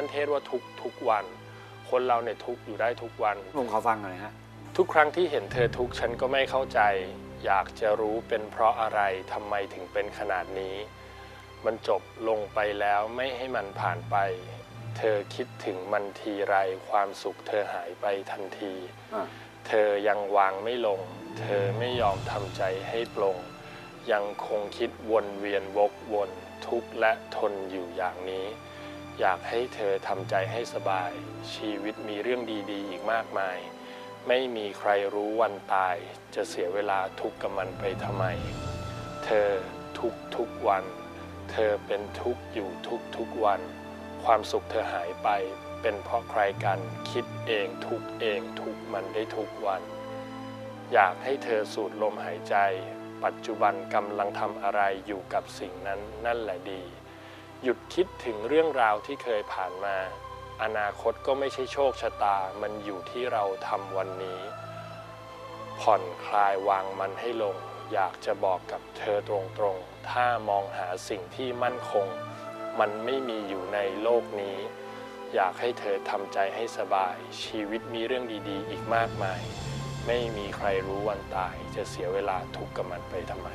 านเทศว่าทุกทุกวัน คนเราเนี่ยทุกอยู่ได้ทุกวัน ผมขอฟังหน่อยฮะ ทุกครั้งที่เห็นเธอทุกข์ฉันก็ไม่เข้าใจ อยากจะรู้เป็นเพราะอะไรทำไมถึงเป็นขนาดนี้ มันจบลงไปแล้วไม่ให้มันผ่านไป เธอคิดถึงมันทีไรความสุขเธอหายไปทันที อ่าเธอยังวางไม่ลง เธอไม่ยอมทำใจให้ปลง ยังคงคิดวนเวียนวกวน ทุกข์และทนอยู่อย่างนี้ อยากให้เธอทำใจให้สบาย ชีวิตมีเรื่องดีๆ อีกมากมาย ไม่มีใครรู้วันตาย จะเสียเวลาทุกข์กับมันไปทำไม เธอทุกทุกวัน เธอเป็นทุกข์อยู่ทุกทุกวัน ความสุขเธอหายไป เป็นเพราะใครกันคิดเองทุกเองทุกมันได้ทุกวัน อยากให้เธอสูดลมหายใจ ปัจจุบันกำลังทำอะไรอยู่กับสิ่งนั้นนั่นแหละดี หยุดคิดถึงเรื่องราวที่เคยผ่านมา อนาคตก็ไม่ใช่โชคชะตา มันอยู่ที่เราทำวันนี้ ผ่อนคลายวางมันให้ลง อยากจะบอกกับเธอตรงๆ ถ้ามองหาสิ่งที่มั่นคง มันไม่มีอยู่ในโลกนี้ อยากให้เธอทำใจให้สบาย ชีวิตมีเรื่องดีๆ อีกมากมาย ไม่มีใครรู้วันตาย จะเสียเวลาทุกข์กับมันไปทำไม